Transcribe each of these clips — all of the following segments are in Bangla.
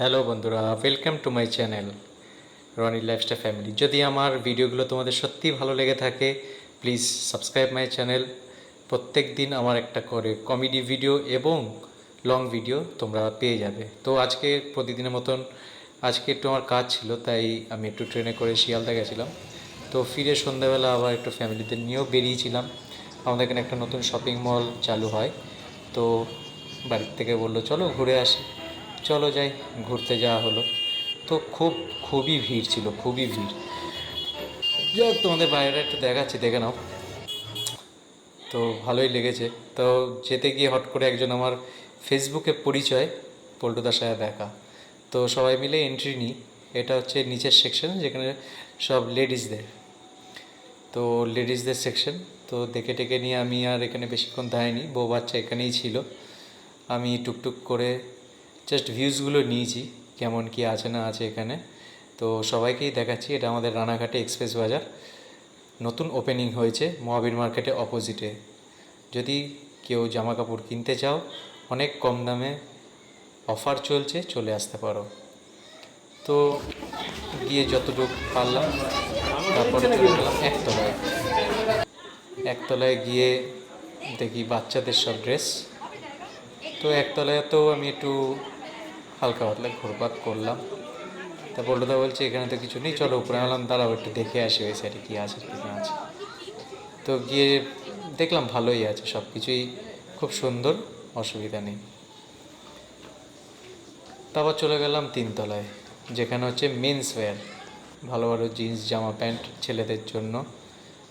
হ্যালো বন্ধুরা welcome to my channel Rony lifestyle family যদি আমার ভিডিওগুলো তোমাদের সত্যিই ভালো লেগে থাকে প্লিজ সাবস্ক্রাইব মাই চ্যানেল প্রত্যেক দিন আমার একটা করে কমেডি ভিডিও এবং লং ভিডিও তোমরা পেয়ে যাবে। তো আজকে প্রতিদিনের মতন, আজকে একটু আমার কাজ ছিল, তাই আমি একটু ট্রেনে করে শিয়ালদা গেছিলাম। তো ফিরে সন্ধ্যাবেলা আবার একটু ফ্যামিলিদের নিয়েও বেরিয়েছিলাম। আমাদের এখানে একটা নতুন শপিং মল চালু হয়। তো বাড়ির থেকে বলল, চলো ঘুরে আসি। চলো যাই, ঘুরতে যাওয়া হলো। তো খুব, খুবই ভিড় ছিল, খুবই ভিড়। যাই তোমাদের বাইরে একটু দেখাচ্ছি, দেখে নাও। তো ভালোই লেগেছে। তো যেতে গিয়ে হট করে একজন আমার ফেসবুকে পরিচয় পল্টুদার সাথে দেখা। তো সবাই মিলে এন্ট্রি নিই। এটা হচ্ছে নিচের সেকশন যেখানে সব লেডিসদের তো লেডিসদের সেকশন তো দেখে টেকে নিয়ে আমি আর এখানে বেশিক্ষণ দাঁড়াইনি বউ বাচ্চা এখানেই ছিল। আমি টুকটুক করে জাস্ট ভিউজগুলো নিয়েছি, কেমন কি আছে না আছে এখানে। তো সবাইকেই দেখাচ্ছি, এটা আমাদের রানাঘাটে এক্সপ্রেস বাজার। নতুন ওপেনিং হয়েছে মহাবীর মার্কেটে অপোজিটে যদি কেউ জামা কাপড় কিনতে চাও, অনেক কম দামে অফার চলছে, চলে আসতে পারো। তো গিয়ে যতটুকু পারলাম, তারপরে চলে গেলাম একতলায়। একতলায় গিয়ে দেখি বাচ্চাদের সব ড্রেস তো একতলায় তো আমি একটু হালকা পাতলা ঘুরপাক করলাম। তা বল্টুদা বলছে, এখানে তো কিছু নেই, চলো উপরে আনলাম দাঁড়াও, একটু দেখে আসি ওই সাইডে কী আছে, কী না আছে। তো গিয়ে দেখলাম ভালোই আছে সব কিছুই খুব সুন্দর, অসুবিধা নেই। তারপর চলে গেলাম তিনতলায়, যেখানে হচ্ছে মেন্স ওয়্যার ভালো ভালো জিন্স, জামা প্যান্ট ছেলেদের জন্য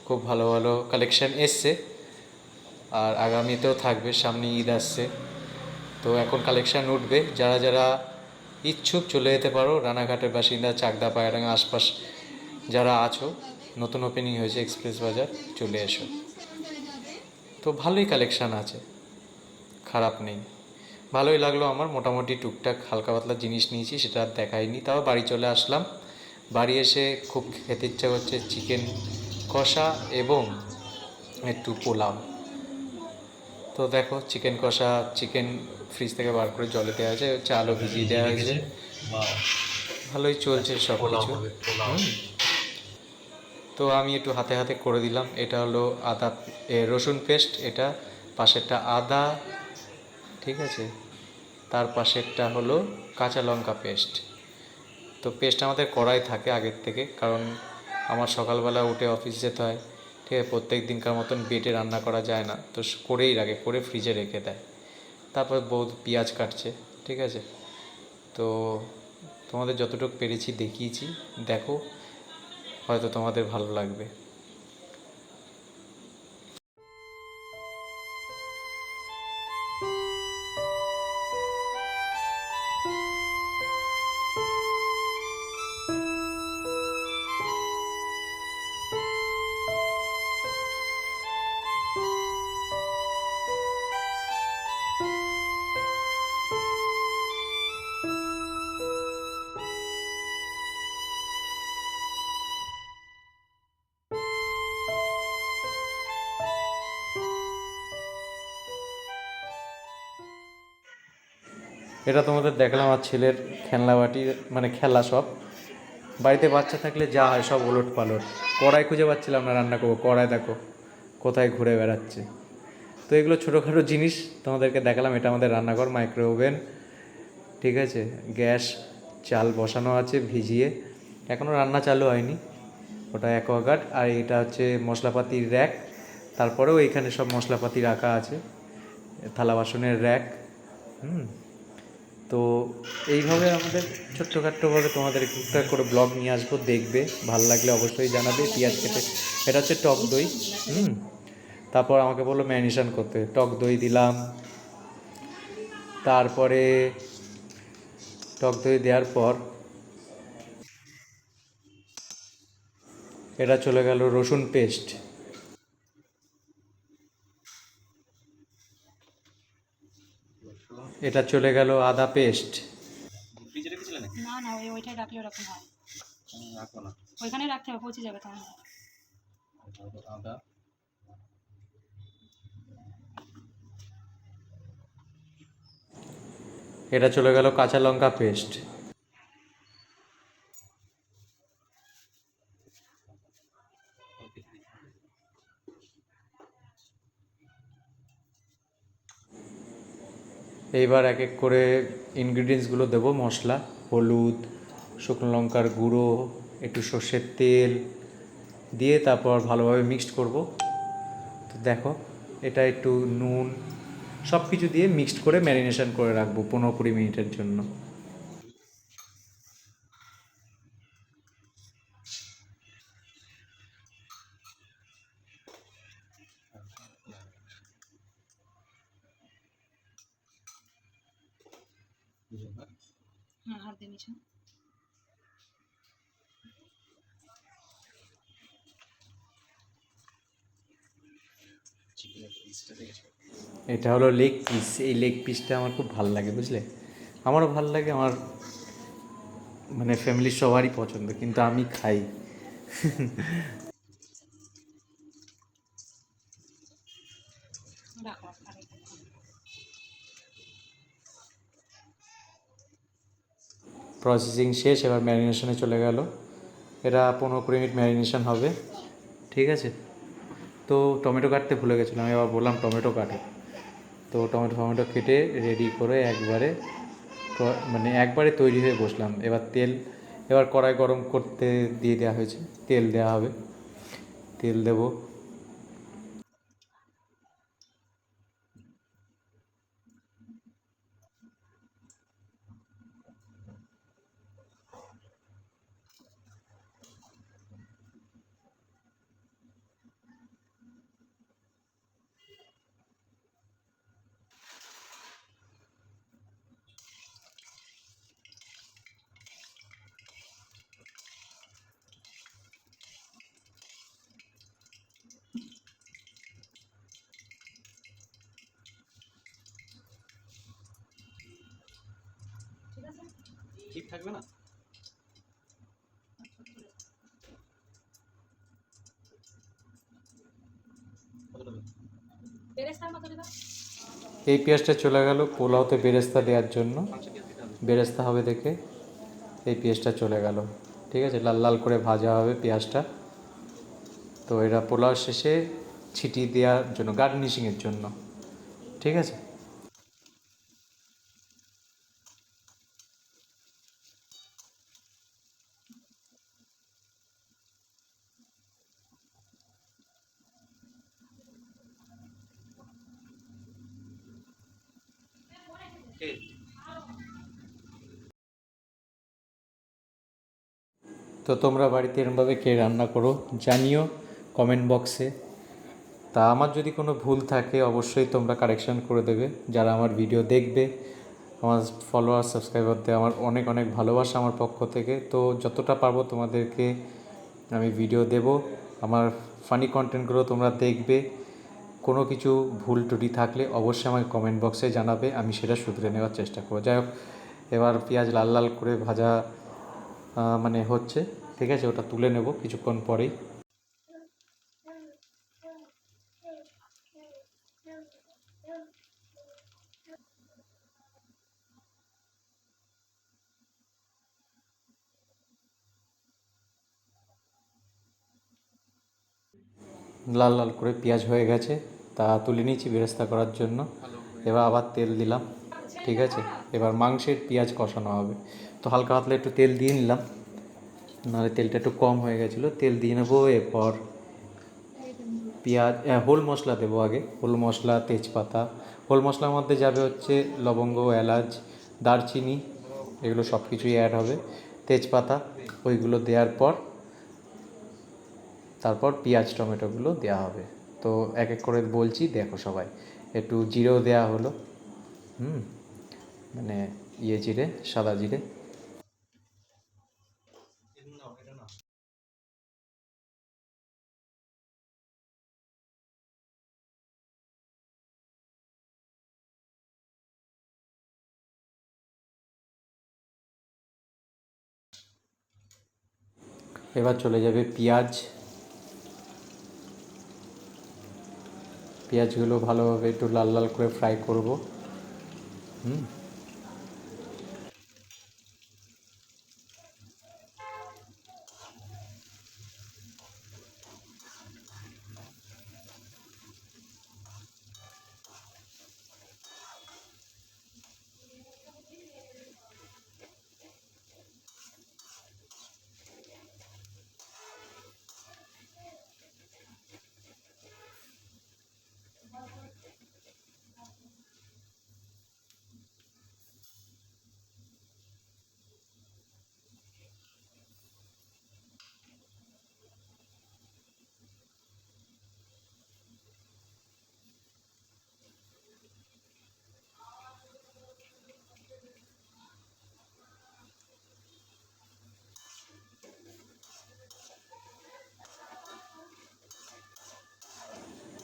খুব ভালো ভালো কালেকশন এসছে। আর আগামীতেও থাকবে, সামনে ঈদ আসছে। তো এখন কালেকশান উঠবে। যারা যারা ইচ্ছুক চলে যেতে পারো, রানাঘাটের বাসিন্দা, চাকদা, পায়রাঙ্গা আশপাশ যারা আছো, নতুন ওপেনিং হয়েছে এক্সপ্রেস বাজার চলে এসো। তো ভালোই কালেকশান আছে, খারাপ নেই। ভালোই লাগল আমার, মোটামুটি টুকটাক হালকা পাতলা জিনিস নিয়েছি, সেটা আর দেখাইনি, তাও বাড়ি চলে আসলাম। বাড়ি এসে খুব খেতে ইচ্ছা করছে চিকেন কষা এবং একটু পোলাও। তো দেখো চিকেন কষা চিকেন ফ্রিজ থেকে বার করে জলে দেওয়া হয়েছে চালও ভিজিয়ে দেওয়া হয়েছে। ভালোই চলছে সব কিছু তো আমি একটু হাতে হাতে করে দিলাম। এটা হলো আদা রসুন পেস্ট এটা পাশেরটা আদা ঠিক আছে? তার পাশেরটা হলো কাঁচা লঙ্কা পেস্ট। তো পেস্ট আমাদের কড়াই থাকে আগের থেকে কারণ আমার সকালবেলা উঠে অফিস যেতে হয়। ঠিক আছে, প্রত্যেক দিনকার মতন বেটে রান্না করা যায় না। তো করেই রাখে, করে ফ্রিজে রেখে দেয়। তারপর বউ পেঁয়াজ কাটছে, ঠিক আছে? তো তোমাদের যতটুকু পেরেছি দেখিয়েছি। দেখো, হয়তো তোমাদের ভালো লাগবে। এটা তোমাদের দেখলাম আমার ছেলের খেলনা বাটি মানে খেলা সব বাড়িতে বাচ্চা থাকলে যা হয় সব ওলট পালট। কড়াই খুঁজে পাচ্ছিলাম না রান্না করব। কড়াই দেখো, কোথায় ঘুরে বেড়াচ্ছে। তো এগুলো ছোটোখাটো জিনিস তোমাদেরকে দেখালাম। এটা আমাদের রান্নাঘর মাইক্রো ওভেন ঠিক আছে? গ্যাস, চাল বসানো আছে, ভিজিয়ে। এখনও রান্না চালু হয়নি। ওটা অ্যাকোয়াগার্ড। আর এটা হচ্ছে মশলাপাতির র্যাক তারপরেও এখানে সব মশলাপাতি রাখা আছে। থালা বাসনের র্যাক হুম? তো এইভাবে আমাদের ছোট্টখাট্টোভাবে তোমাদের টুকটাক করে ব্লগ নিয়ে আসব, দেখবে, ভালো লাগলে অবশ্যই জানাবে, পেঁয়াজ কেটে, এটা হচ্ছে টক দই, হুম? তারপর আমাকে বলল ম্যারিনেশন করতে, টক দই দিলাম, তারপরে টক দই দেওয়ার পর এটা চলে গেল রসুন পেস্ট এটা চলে গেল আদা পেস্ট। ফ্রিজে রেখেছিলে নাকি? না না ওই ওইটাই রাখলে ওরকম হয়। রাখো না। ওইখানে রাখতে হবে পচে যাবে আদা। এটা চলে গেল কাঁচা লঙ্কা পেস্ট। এইবার এক এক করে ইনগ্রিডিয়েন্টসগুলো দেবো, মশলা, হলুদ, শুকনো লঙ্কার গুঁড়ো, একটু সর্ষের তেল, দিয়ে তারপর ভালোভাবে মিক্সড করব। তো দেখো, এটা একটু নুন সব কিছু দিয়ে মিক্সড করে ম্যারিনেশন করে রাখব পনেরো কুড়ি মিনিটের জন্য। এটা হলো লেগ পিস এই লেগ পিসটা আমার খুব ভালো লাগে, বুঝলে? আমারও ভালো লাগে, আমার মানে ফ্যামিলির সবারই পছন্দ, কিন্তু আমি খাই। প্রসেসিং শেষ, এবার ম্যারিনেশনে চলে গেল। এটা পনেরো কুড়ি মিনিট ম্যারিনেশন হবে, ঠিক আছে? তো টমেটো কাটতে ভুলে গেছিলাম, এবার বললাম টমেটো কাটে। তো টমেটো ফমেটো কেটে রেডি করে একবারে মানে একবারে তৈরি হয়ে বসলাম। এবার তেল, এবার কড়াই গরম করতে দিয়ে দেওয়া হয়েছে। তেল দেওয়া হবে। তেল দেবো। ঠিক থাকবে না? এই পেঁয়াজটা চলে গেল পোলাওতে বেরেস্তা দেওয়ার জন্য? বেরেস্তা হবে দেখে এই পেঁয়াজটা চলে গেল। ঠিক আছে লাল লাল করে ভাজা হবে পেঁয়াজটা। তো এটা পোলাও শেষে ছিটিয়ে দেওয়ার জন্য গার্নিশিংয়ের জন্য। ঠিক আছে? তো তোমরা বাড়িতে এরমভাবে কে রান্না করো জানিও কমেন্ট বক্সে তা আমার যদি কোনো ভুল থাকে অবশ্যই তোমরা কারেকশন করে দেবে। যারা আমার ভিডিও দেখবে, আমার ফলোয়ার সাবস্ক্রাইবারদের আমার অনেক অনেক ভালোবাসা আমার পক্ষ থেকে। তো যতটা পারব তোমাদেরকে আমি ভিডিও দেব। আমার ফানি কন্টেন্টগুলো তোমরা দেখবে। কোনো কিছু ভুল ত্রুটি থাকলে অবশ্যই আমাকে কমেন্ট বক্সে জানাবে। আমি সেটা শুধরে নেওয়ার চেষ্টা করব। যাই হোক, এবার পেঁয়াজ লাল লাল করে ভাজা মানে হচ্ছে, ঠিক আছে? ওটা তুলে নেব কিছুক্ষণ পরেই। লাল লাল করে পেঁয়াজ হয়ে গেছে, তা তুলে নিয়েছি বেরেস্তা করার জন্য। এবার আবার তেল দিলাম, ঠিক আছে? এবার মাংসের পেঁয়াজ কষানো হবে। তো হালকা হাতলা একটু তেল দিয়ে নিলাম। নাহলে তেলটা একটু কম হয়ে গেছিল। তেল দিয়ে নেব এরপর পেঁয়াজ আহ, হোল মশলা দেবো আগে। হোল মশলা তেজপাতা। হোল মশলার মধ্যে যাবে হচ্ছে লবঙ্গ এলাচ দারচিনি এগুলো সব কিছুই অ্যাড হবে। তেজপাতা ওইগুলো দেওয়ার পর তারপর পেঁয়াজ টমেটোগুলো দেওয়া হবে। তো এক এক করে বলছি দেখো সবাই। একটু জিরেও দেওয়া হলো। হুম মানে ইয়ে জিরে সাদা জিরে। এবার চলে যাবে পেঁয়াজ। পেঁয়াজগুলো ভালোভাবে একটু লাল লাল করে ফ্রাই করব। হুম?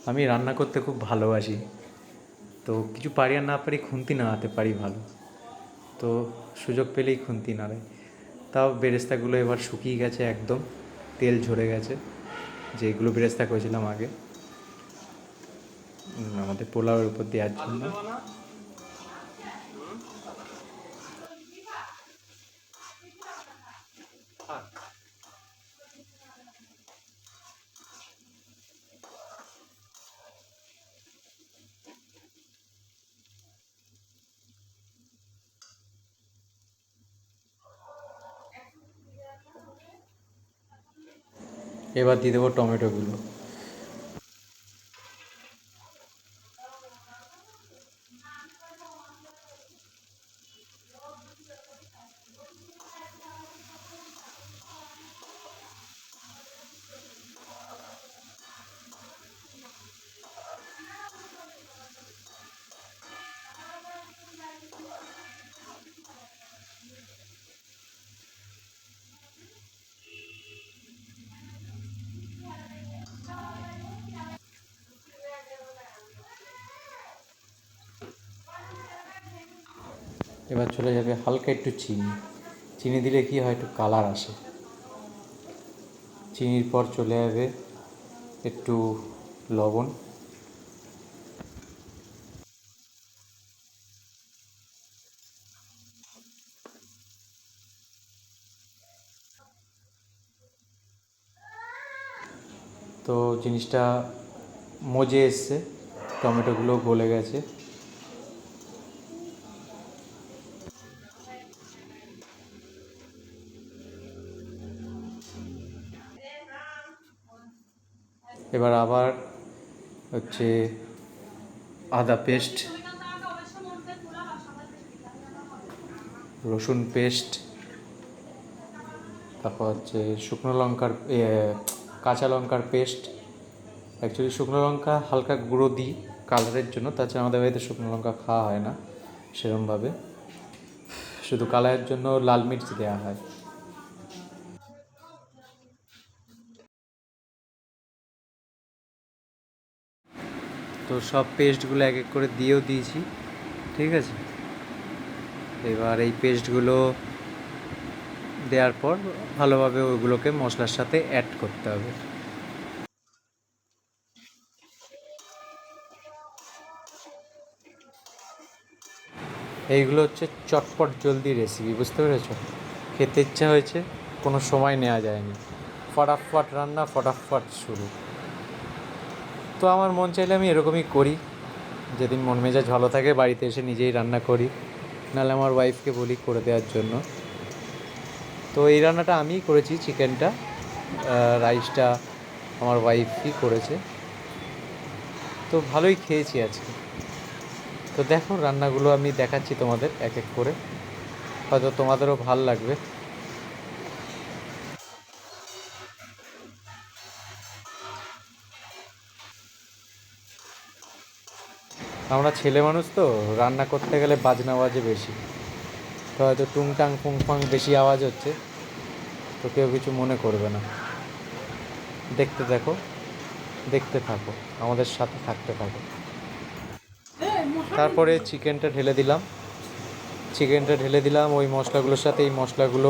আমি রান্না করতে খুব ভালোবাসি। তো কিছু পারি আর না পারি খুন্তি নাড়াতে পারি ভালো। তো সুযোগ পেলেই খুন্তি নাড়াই। তাও বেরেস্তাগুলো এবার শুকিয়ে গেছে একদম, তেল ঝরে গেছে, যেগুলো বেরেস্তা করেছিলাম আগে। আমাদের পোলাওয়ের উপর দেওয়ার জন্য। এবার দিয়ে দেবো টমেটোগুলো। এবার চলে যাবে হালকা একটু চিনি। চিনি দিলে কি হয়? একটু কালার আসে। চিনির পর চলে যাবে একটু লবণ। তো জিনিসটা মজে এসছে। টমেটোগুলো গলে গেছে। এবার আবার হচ্ছে আদা পেস্ট, রসুন পেস্ট, তারপর হচ্ছে শুকনো লঙ্কার কাঁচা লঙ্কার পেস্ট। অ্যাকচুয়ালি শুকনো লঙ্কা হালকা গুঁড়ো দিই কালারের জন্য, তাছাড়া আমাদের বাড়িতে শুকনো লঙ্কা খাওয়া হয় না সেরমভাবে। শুধু কালারের জন্য লাল মির্চ দেওয়া হয়। তো সব পেস্টগুলো এক এক করে দিয়েও দিয়েছি, ঠিক আছে? এবার এই পেস্টগুলো দেওয়ার পর ভালোভাবে ওইগুলোকে মশলার সাথে অ্যাড করতে হবে। এইগুলো হচ্ছে চটপট জলদি রেসিপি বুঝতে পেরেছ? খেতে ইচ্ছা হয়েছে, কোনো সময় নেওয়া যায়নি। ফটাফট রান্না, ফটাফট শুরু। তো আমার মন চাইলে আমি এরকমই করি। যেদিন মন মেজাজ ভালো থাকে, বাড়িতে এসে নিজেই রান্না করি। নাহলে আমার ওয়াইফকে বলি করে দেওয়ার জন্য। তো এই রান্নাটা আমিই করেছি চিকেনটা রাইসটা আমার ওয়াইফই করেছে। তো ভালোই খেয়েছি আজকে। তো দেখো, রান্নাগুলো আমি দেখাচ্ছি তোমাদের এক এক করে। হয়তো তোমাদেরও ভালো লাগবে। আমরা ছেলে মানুষ তো, রান্না করতে গেলে বাজনা বাজে বেশি। তো হয়তো টুংটাং ফুংফাং বেশি আওয়াজ হচ্ছে, তো কেউ কিছু মনে করবে না। দেখতে দেখো, দেখতে থাকো, আমাদের সাথে থাকতে থাকো। তারপরে চিকেনটা ঢেলে দিলাম। চিকেনটা ঢেলে দিলাম, ওই মশলাগুলোর সাথে, এই মশলাগুলো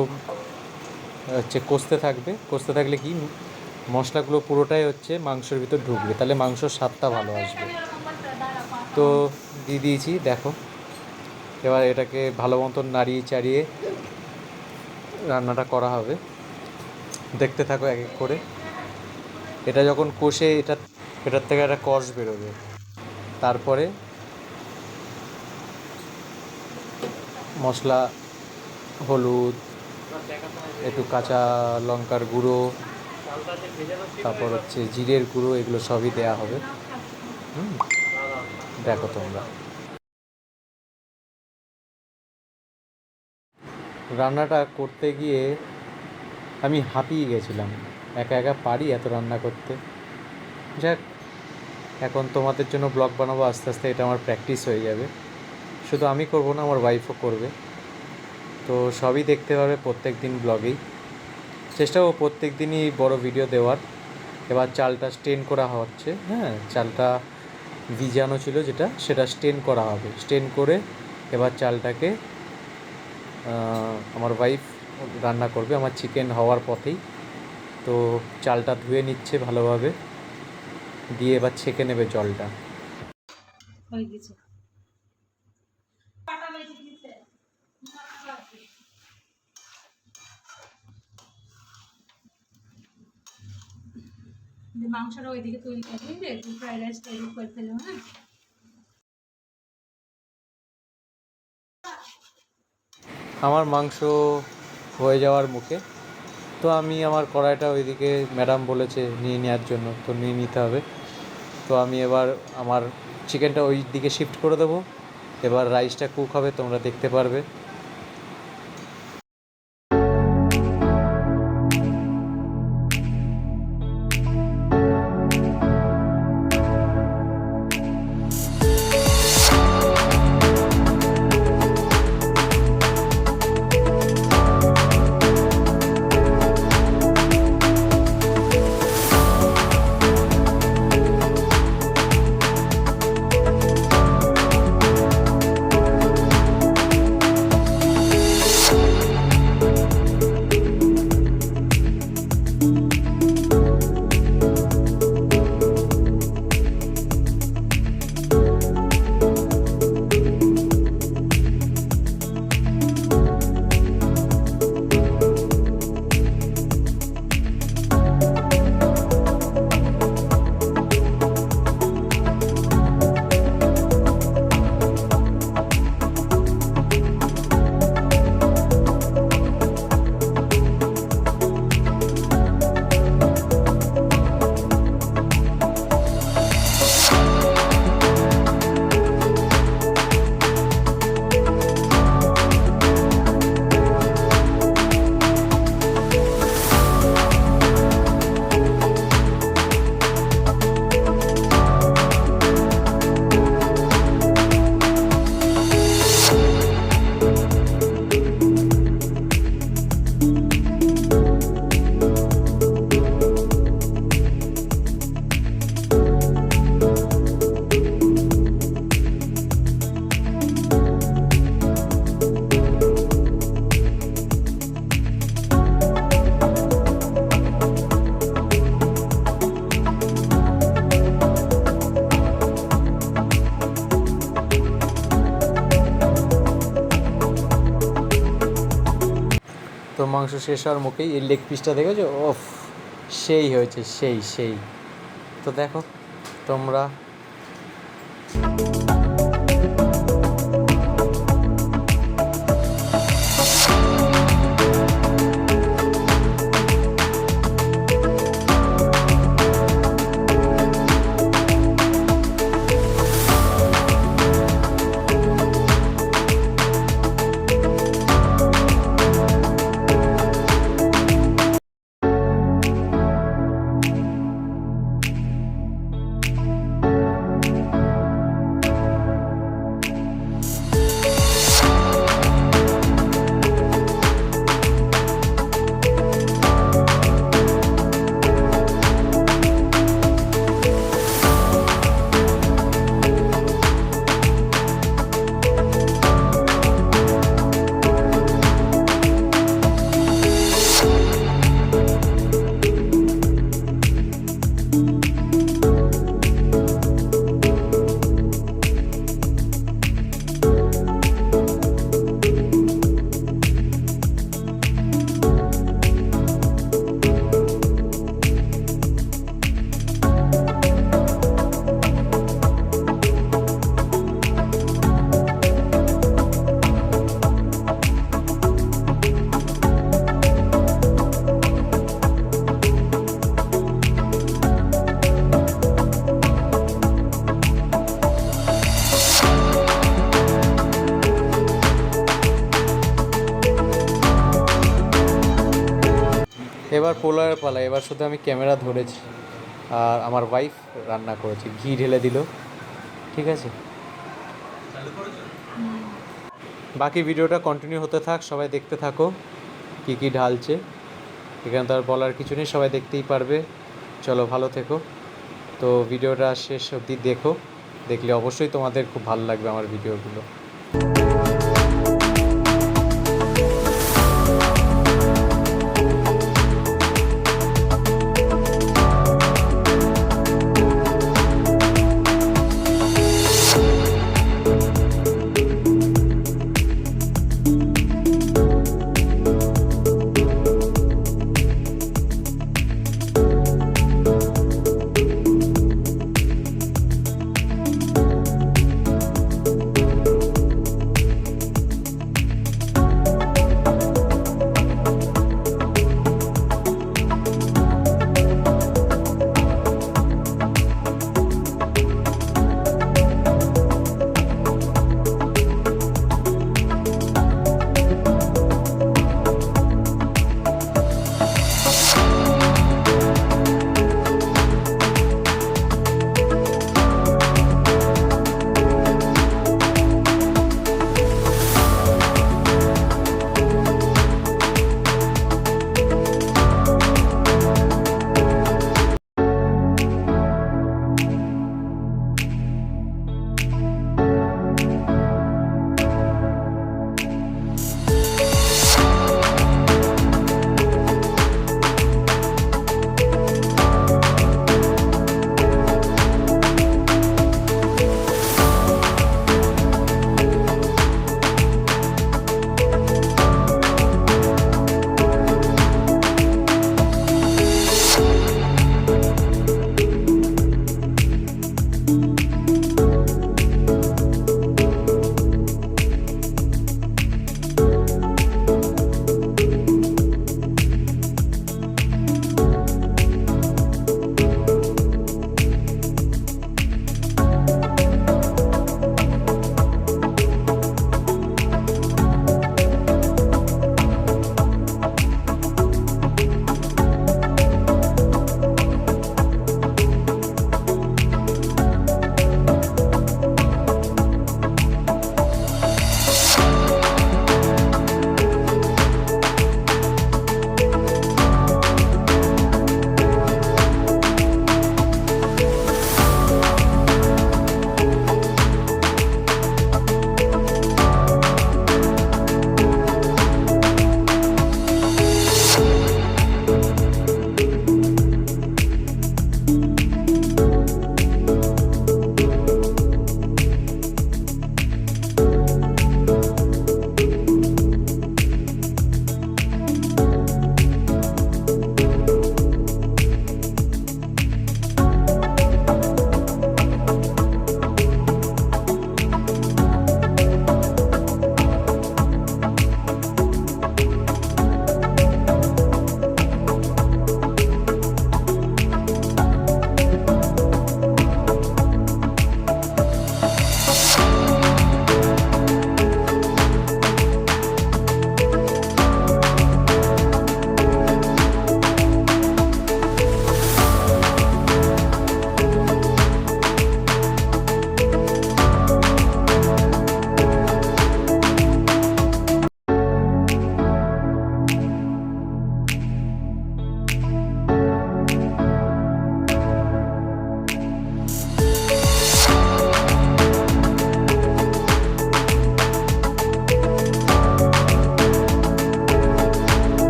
হচ্ছে কষতে থাকবে। কষতে থাকলে কি, মশলাগুলো পুরোটাই হচ্ছে মাংসের ভিতর ঢুকবে, তাহলে মাংসর স্বাদটা ভালো আসবে। তো দিয়ে দিয়েছি, দেখো। এবার এটাকে ভালো মতন নাড়িয়ে চাড়িয়ে রান্নাটা করা হবে। দেখতে থাকো এক এক করে। এটা যখন কষে এটা, এটার থেকে একটা কষ বেরোবে। তারপরে মশলা, হলুদ, একটু কাঁচা লঙ্কার গুঁড়ো, তারপর হচ্ছে জিরের গুঁড়ো, এগুলো সবই দেয়া হবে। হুম। দেখো তোমরা। রান্নাটা করতে গিয়ে আমি হাঁপিয়ে গেছিলাম। একা একা পারি এত রান্না করতে। যাক, এখন তোমাদের জন্য ব্লগ বানাবো, আস্তে আস্তে এটা আমার প্র্যাকটিস হয়ে যাবে। শুধু আমি করব না, আমার ওয়াইফও করবে। তো সবই দেখতে পাবে প্রত্যেক দিন ব্লগেই চেষ্টা করব প্রত্যেক দিনই বড় ভিডিও দেওয়ার। এবার চালটা স্টেন করা হচ্ছে হ্যাঁ চালটা ভিজানো ছিল যেটা, সেটা স্টেন করা হবে। স্টেন করে এবার চালটাকে আমার ওয়াইফ রান্না করবে। আমার চিকেন হওয়ার পথেই। তো চালটা ধুয়ে নিচ্ছে ভালোভাবে। দিয়ে এবার ছেঁকে নেবে জলটা। হয়ে গেছে। মাংসটা ওইদিকে তৈরি করে রে ফ্রাইড রাইস তৈরি করে ফেলব হ্যাঁ? আমার মাংস হয়ে যাওয়ার মুখে। তো আমি আমার কড়াইটা ওইদিকে ম্যাডাম বলেছে নিয়ে নেওয়ার জন্য, তো নিয়ে নিতে হবে। তো আমি এবার আমার চিকেনটা ওই দিকে শিফট করে দেবো। এবার রাইসটা কুক হবে, তোমরা দেখতে পারবে। তো মাংস শেষ হওয়ার মুখেই এই লেগ পিসটা দেখেছ? ওফ, সেই হয়েছে, সেই সেই। তো দেখো, তোমরা। এবার পোলার পালা, এবার শুধু আমি ক্যামেরা ধরেছি। আর আমার ওয়াইফ রান্না করেছে, ঘি ঢেলে দিল। ঠিক আছে? বাকি ভিডিওটা কন্টিনিউ হতে থাক, সবাই দেখতে থাকো কী কী ঢালছে। এখানে তো আর বলার কিছু নেই, সবাই দেখতেই পারবে। চলো, ভালো থেকো। তো ভিডিওটা শেষ অবধি দেখো। দেখলে অবশ্যই তোমাদের খুব ভালো লাগবে আমার ভিডিওগুলো।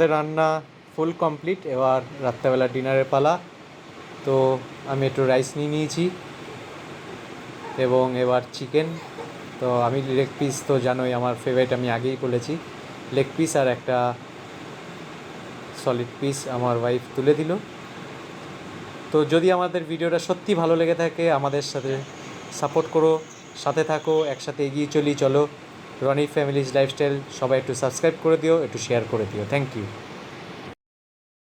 আমাদের রান্না ফুল কমপ্লিট এবার রাত্রেবেলা ডিনারের পালা। তো আমি একটু রাইস নিয়ে নিয়েছি এবং এবার চিকেন তো আমি লেগ পিস তো জানোই আমার ফেভারিট আমি আগেই বলেছি। লেগ পিস আর একটা সলিড পিস আমার ওয়াইফ তুলে দিল। তো যদি আমাদের ভিডিওটা সত্যি ভালো লেগে থাকে, আমাদের সাথে সাপোর্ট করো, সাথে থাকো, একসাথে এগিয়ে চলি, চলো। রনি ফ্যামিলিজ লাইফস্টাইল সবাই একটু সাবস্ক্রাইব করে দিও একটু শেয়ার করে দিও। Thank you